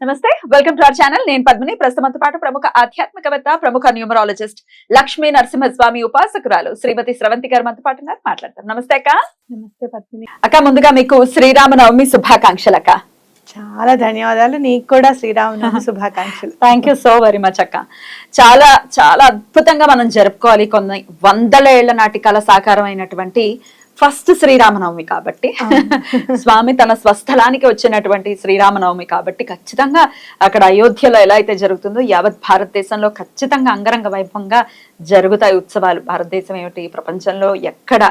నమస్తే welcome to our channel. నేను పద్మిని. ప్రస్తుతంతో పాటు ప్రముఖ ఆధ్యాత్మికవేత్త ప్రముఖ న్యూమరాలజిస్ట్ లక్ష్మీ నరసింహస్వామి ఉపాసకురాలు శ్రీమతి స్రవంతి గారు మనతో పాటు ఉన్నారు. మాట్లాడతారు నమస్తే అక్క. నమస్తే పద్మిని. అక్క ముందుగా మీకు శ్రీరామనవమి శుభాకాంక్షలు అక్క. చాలా ధన్యవాదాలు. నీకు కూడా శ్రీరామనవమి శుభాకాంక్షలు. Thank you so very much అక్క. చాలా చాలా అద్భుతంగా మనం జరుపుకోవాలి. కొన్ని వందల ఏళ్ళ నాటి కళ సాకారం అయినటువంటి ఫస్ట్ శ్రీరామనవమి కాబట్టి. స్వామి తన స్వస్థలానికి వచ్చినటువంటి శ్రీరామనవమి కాబట్టి ఖచ్చితంగా అక్కడ అయోధ్యలో ఎలా అయితే జరుగుతుందో యావత్ భారతదేశంలో ఖచ్చితంగా అంగరంగ వైభవంగా జరుగుతాయి ఉత్సవాలు. భారతదేశం ఏమిటి? ప్రపంచంలో ఎక్కడ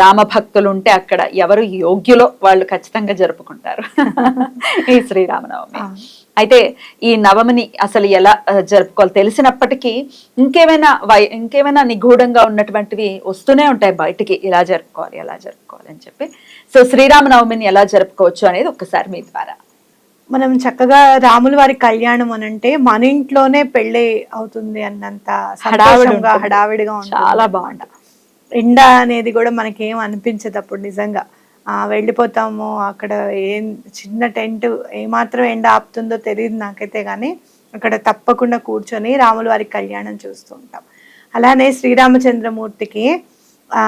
రామ భక్తులు ఉంటే అక్కడ ఎవరు యోగ్యులో వాళ్ళు ఖచ్చితంగా జరుపుకుంటారు. ఈ శ్రీరామనవమి. అయితే ఈ నవమిని అసలు ఎలా జరుపుకోవాలి? తెలిసినప్పటికీ ఇంకేమైనా వై ఇంకేమైనా నిగూఢంగా ఉన్నటువంటివి వస్తూనే ఉంటాయి బయటికి. ఇలా జరుపుకోవాలి ఎలా జరుపుకోవాలి అని చెప్పి. సో శ్రీరామనవమిని ఎలా జరుపుకోవచ్చు అనేది ఒక్కసారి మీ ద్వారా. మనం చక్కగా రాముల వారి కళ్యాణం అని అంటే మన ఇంట్లోనే పెళ్ళి అవుతుంది అన్నంత. హడావిడిగా ఉంటుంది. చాలా బాగుంటుంది. ఎండ అనేది కూడా మనకేం అనిపించదు అప్పుడు నిజంగా. ఆ వెళ్ళిపోతాము అక్కడ ఏం చిన్న టెంట్ ఏమాత్రం ఎండ ఆపుతుందో తెలియదు నాకైతే కానీ అక్కడ తప్పకుండా కూర్చొని రాముల వారి కళ్యాణం చూస్తూ ఉంటాం. అలానే శ్రీరామచంద్రమూర్తికి ఆ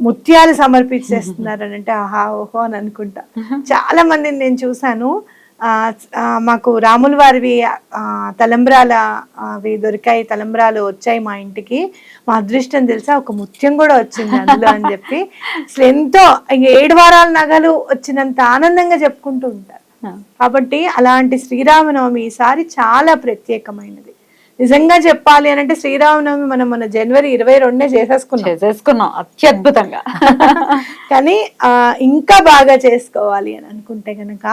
ముత్యాలు సమర్పించేస్తున్నారు అని అంటే ఆహా ఓహో అని అనుకుంటా. చాలా మందిని నేను చూశాను. మాకు రాముల వారివి ఆ, తలంబ్రాల అవి దొరికాయి తలంబ్రాలు వచ్చాయి మా ఇంటికి. మా అదృష్టం తెలుసా? ఒక ముత్యం కూడా వచ్చింది అందులో అని చెప్పి. అసలు ఎంతో ఏడు వారాల నగలు వచ్చినంత ఆనందంగా చెప్పుకుంటూ ఉంటారు. కాబట్టి అలాంటి శ్రీరామనవమి ఈసారి చాలా ప్రత్యేకమైనది. నిజంగా చెప్పాలి అని అంటే శ్రీరామనవమి మనం మన జనవరి ఇరవై రెండునే చేసేసుకున్నాం. చేసేసుకున్నాం అత్యద్భుతంగా. కానీ ఆ ఇంకా బాగా చేసుకోవాలి అని అనుకుంటే గనక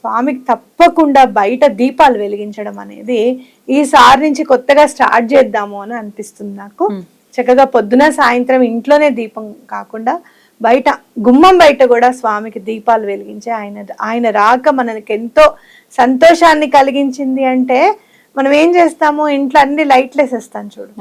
స్వామికి తప్పకుండా బయట దీపాలు వెలిగించడం అనేది ఈసారి నుంచి కొత్తగా స్టార్ట్ చేద్దాము అని అనిపిస్తుంది నాకు. చక్కగా పొద్దున సాయంత్రం ఇంట్లోనే దీపం కాకుండా బయట గుమ్మం బయట కూడా స్వామికి దీపాలు వెలిగించి ఆయన ఆయన రాక మనకి ఎంతో సంతోషాన్ని కలిగించింది అంటే మనం ఏం చేస్తాము ఇంట్లో అన్ని లైట్లు వేసేస్తాం చూడు.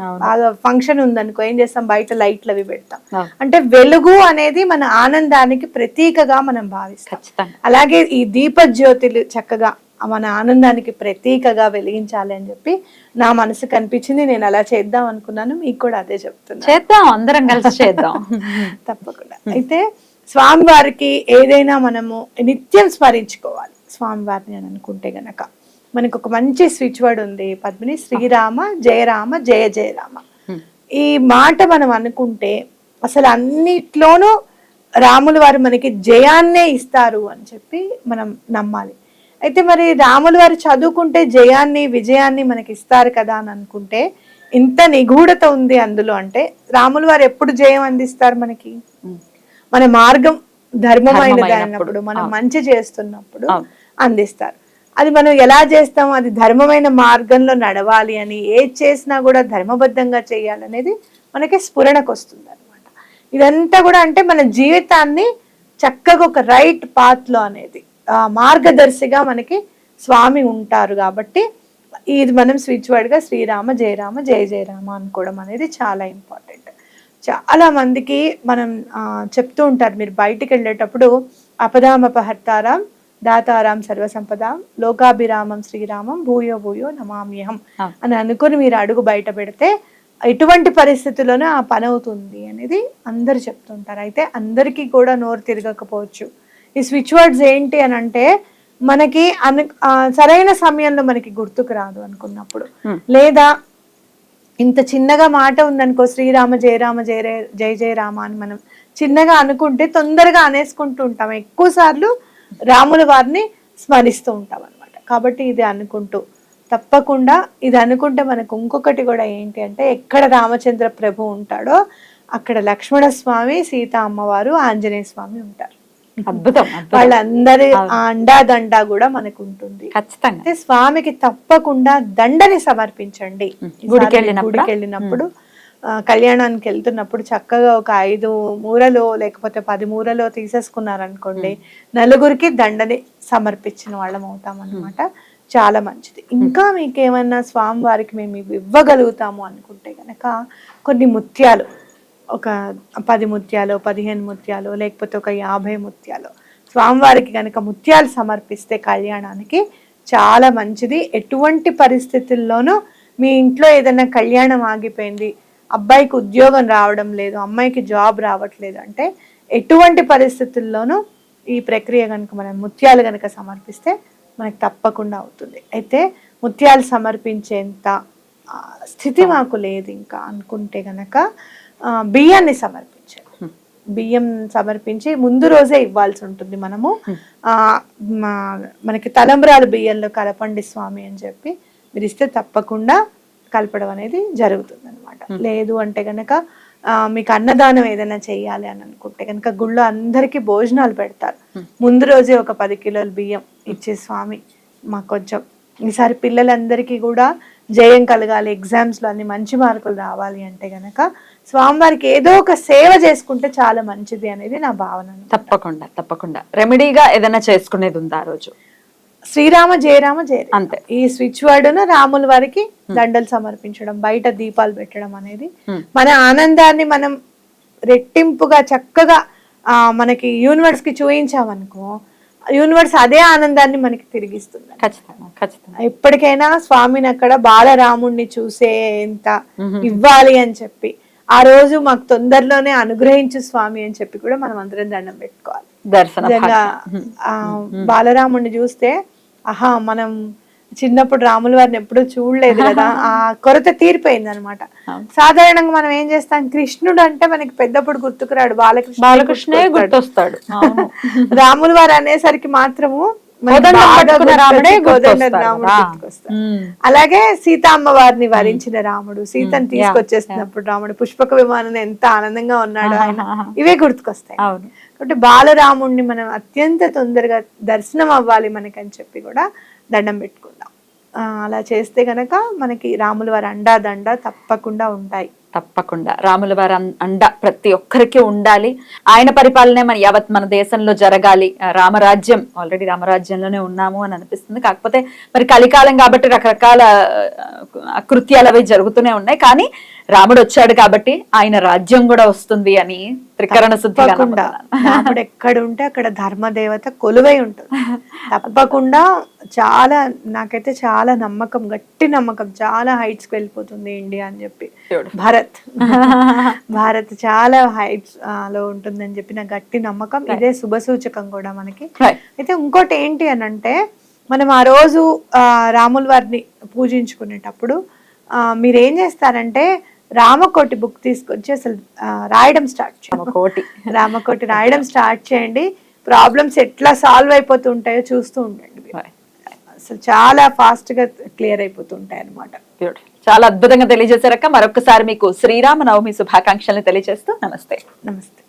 ఫంక్షన్ ఉందనుకో ఏం చేస్తాం? బయట లైట్లు అవి పెడతాం. అంటే వెలుగు అనేది మన ఆనందానికి ప్రతీకగా మనం భావిస్తాం. అలాగే ఈ దీప జ్యోతులు చక్కగా మన ఆనందానికి ప్రతీకగా వెలిగించాలి అని చెప్పి నా మనసు కనిపించింది. నేను అలా చేద్దాం అనుకున్నాను. మీకు కూడా అదే చెప్తున్నా చేద్దాం. అందరం కలిసి చేద్దాం. తప్పకుండా. అయితే స్వామివారికి ఏదైనా మనము నిత్యం స్మరించుకోవాలి. స్వామివారిని అని అనుకుంటే గనక. మనకు ఒక మంచి స్విచ్ వర్డ్ ఉంది పద్మిని శ్రీరామ జయరామ జయ జయరామ. ఈ మాట మనం అనుకుంటే అసలు అన్నిట్లోనూ రాముల వారు మనకి జయాన్నే ఇస్తారు అని చెప్పి మనం నమ్మాలి అయితే మరి రాముల వారు చదువుకుంటే జయాన్ని విజయాన్ని మనకి ఇస్తారు కదా అని అనుకుంటే ఇంత నిగూఢత ఉంది అందులో అంటే రాముల వారు ఎప్పుడు జయం అందిస్తారు మనకి. మన మార్గం ధర్మమైనది. అన్నప్పుడు మనం. మంచి చేస్తున్నప్పుడు. అందిస్తారు అది మనం ఎలా చేస్తాం అది ధర్మమైన మార్గంలో నడవాలి అని ఏది చేసినా కూడా ధర్మబద్ధంగా చేయాలనేది మనకి స్ఫురణకు వస్తుంది అనమాట ఇదంతా కూడా అంటే మన జీవితాన్ని చక్కగా ఒక రైట్ పాత్లో అనేది మార్గదర్శిగా మనకి స్వామి ఉంటారు కాబట్టి ఇది మనం స్విచ్ వర్డ్గా శ్రీరామ జయరామ జయ జయరామ అనుకోవడం అనేది చాలా ఇంపార్టెంట్. చాలా మందికి మనం చెప్తూ ఉంటారు మీరు బయటికి వెళ్ళేటప్పుడు అపదామపహర్తారాం దాతారాం సర్వసంపదాం లోకాభిరామం శ్రీరామం భూయో భూయో నమామ్యహం. అని అనుకుని మీరు అడుగు బయట పెడితే ఎటువంటి పరిస్థితుల్లోనే ఆ పని అవుతుంది అనేది అందరు చెప్తుంటారు అయితే అందరికీ కూడా నోరు తిరగకపోవచ్చు ఈ స్విచ్ వర్డ్స్ ఏంటి అని అంటే మనకి అను ఆ, సరైన సమయంలో మనకి గుర్తుకు రాదు అనుకున్నప్పుడు. లేదా ఇంత చిన్నగా మాట ఉందనుకో శ్రీరామ జయరామ జయ జయ జయ రామ అని మనం చిన్నగా అనుకుంటే తొందరగా అనేసుకుంటూ ఉంటాం ఎక్కువ సార్లు రాముల వారిని స్మరిస్తూ ఉంటాం అనమాట కాబట్టి ఇది అనుకుంటూ తప్పకుండా ఇది అనుకుంటే మనకు ఇంకొకటి కూడా ఏంటి అంటే ఎక్కడ రామచంద్ర ప్రభు ఉంటాడో అక్కడ లక్ష్మణ స్వామి సీత అమ్మవారు ఆంజనేయ స్వామి ఉంటారు. అద్భుతం. వాళ్ళందరి. అండాదండ కూడా మనకు ఉంటుంది. ఖచ్చితంగా. స్వామికి తప్పకుండా దండని సమర్పించండి. గుడికి వెళ్ళినప్పుడా? కళ్యాణానికి వెళ్తున్నప్పుడు చక్కగా ఒక ఐదు మూరలు లేకపోతే పది మూరలు తీసేసుకున్నారనుకోండి నలుగురికి దండని సమర్పించిన వాళ్ళం అవుతాం అనమాట చాలా మంచిది. ఇంకా మీకు ఏమన్నా స్వామి వారికి మేము ఇవి ఇవ్వగలుగుతాము అనుకుంటే గనక కొన్ని ముత్యాలు ఒక పది ముత్యాలు పదిహేను ముత్యాలు లేకపోతే ఒక యాభై ముత్యాలు స్వామివారికి కనుక ముత్యాలు సమర్పిస్తే కళ్యాణానికి చాలా మంచిది. ఎటువంటి పరిస్థితుల్లోనూ మీ ఇంట్లో ఏదైనా కళ్యాణం ఆగిపోయింది అబ్బాయికి ఉద్యోగం రావడం లేదు అమ్మాయికి జాబ్ రావట్లేదు అంటే ఎటువంటి పరిస్థితుల్లోనూ ఈ ప్రక్రియ కనుక మనం ముత్యాలు కనుక సమర్పిస్తే మనకు తప్పకుండా అవుతుంది. అయితే ముత్యాలు సమర్పించేంత స్థితి మాకు లేదు ఇంకా అనుకుంటే గనక ఆ, బియ్యాన్ని సమర్పించాలి. బియ్యం సమర్పించి ముందు రోజే ఇవ్వాల్సి ఉంటుంది మనము. మనకి తలంబ్రాలు బియ్యంలో కలపండి స్వామి అని చెప్పి మీరు ఇస్తే తప్పకుండా కలపడం అనేది జరుగుతుంది అనమాట లేదు అంటే గనక ఆ, మీకు అన్నదానం ఏదైనా చెయ్యాలి అని అనుకుంటే కనుక గుళ్ళో అందరికీ భోజనాలు పెడతారు. ముందు రోజే ఒక పది కిలోల బియ్యం ఇచ్చే స్వామి మాకు కొంచెం. ఈసారి పిల్లలందరికీ కూడా జయం కలగాలి ఎగ్జామ్స్లో అన్ని మంచి మార్కులు రావాలి అంటే గనక స్వామివారికి ఏదో ఒక సేవ చేసుకుంటే చాలా మంచిది అనేది నా భావన. తప్పకుండా తప్పకుండా. రెమెడీగా ఏదైనా చేసుకునేది ఉందా ఆ రోజు? శ్రీరామ జయరామ జయ అంతే. ఈ స్విచ్ వర్డ్ను రాముల వారికి దండలు సమర్పించడం బయట దీపాలు పెట్టడం అనేది. మన ఆనందాన్ని మనం రెట్టింపుగా చక్కగా ఆ, మనకి యూనివర్స్కి చూయించామనుకో యూనివర్స్ అదే ఆనందాన్ని మనకి తిరిగిస్తుంది. ఖచ్చితంగా ఖచ్చితంగా. ఎప్పటికైనా స్వామిని అక్కడ బాలరాముణ్ణి చూసే ఎంత ఇవ్వాలి అని చెప్పి ఆ రోజు మాకు తొందరలోనే అనుగ్రహించు స్వామి అని చెప్పి కూడా మనం అందరం దండం పెట్టుకోవాలి. దర్శన బాలరాముడిని చూస్తే ఆహా మనం చిన్నప్పుడు రాముల వారిని ఎప్పుడూ చూడలేదు కదా ఆ కొరత తీరిపోయింది అనమాట సాధారణంగా మనం ఏం చేస్తాం కృష్ణుడు అంటే మనకి పెద్దప్పుడు గుర్తుకురాడు బాలకృష్ణ బాలకృష్ణే గుర్తొస్తాడు. రాముల వారు అనేసరికి మాత్రము అలాగే సీతామ్మ వారిని వరించిన రాముడు. సీతను తీసుకొచ్చేస్తున్నప్పుడు రాముడు పుష్పక విమానం ఎంత ఆనందంగా ఉన్నాడు ఆయన ఇవే గుర్తుకొస్తాయి. కాబట్టి బాలరాముణ్ణి మనం అత్యంత తొందరగా దర్శనం అవ్వాలి మనకని చెప్పి కూడా దండం పెట్టుకుందాం. అలా చేస్తే గనక మనకి రాముల వారి అండా దండ తప్పకుండా ఉంటాయి. తప్పకుండా. రాముల వారి అం- అండ ప్రతి ఒక్కరికి ఉండాలి. ఆయన పరిపాలనే మన యావత్ మన దేశంలో జరగాలి. రామరాజ్యం ఆల్రెడీ రామరాజ్యంలోనే ఉన్నాము అని అనిపిస్తుంది. కాకపోతే మరి కలికాలం కాబట్టి రకరకాల కృత్యాలు అకృత్యాలు అవి జరుగుతూనే ఉన్నాయి. కానీ రాముడు వచ్చాడు కాబట్టి ఆయన రాజ్యం కూడా వస్తుంది అని త్రికరణ నమ్ముతున్నాను. రాముడు ఎక్కడ ఉంటే అక్కడ ధర్మదేవత కొలువై ఉంటుంది. తప్పకుండా చాలా నాకైతే చాలా నమ్మకం గట్టి నమ్మకం చాలా హైట్స్కి వెళ్ళిపోతుంది ఇండియా అని చెప్పి. భారత్. భారత్ చాలా హైట్స్లో ఉంటుందని చెప్పి నా గట్టి నమ్మకం. ఇదే శుభ సూచకం కూడా మనకి. అయితే ఇంకోటి ఏంటి అని అంటే మనం ఆ రోజు ఆ, రాముల వారిని పూజించుకునేటప్పుడు ఆ, మీరు ఏం చేస్తారంటే రామకోటి బుక్ తీసుకొచ్చి అసలు రాయడం స్టార్ట్ చేయండి. కోటి రామకోటి రాయడం స్టార్ట్ చేయండి. ప్రాబ్లమ్స్ ఎట్లా సాల్వ్ అయిపోతూ ఉంటాయో చూస్తూ ఉండండి. అసలు చాలా ఫాస్ట్గా క్లియర్ అయిపోతూ ఉంటాయి అనమాట. చాలా అద్భుతంగా తెలియజేశారక్క మరొకసారి మీకు శ్రీరామ నవమి శుభాకాంక్షల్ని తెలియజేస్తూ నమస్తే. నమస్తే.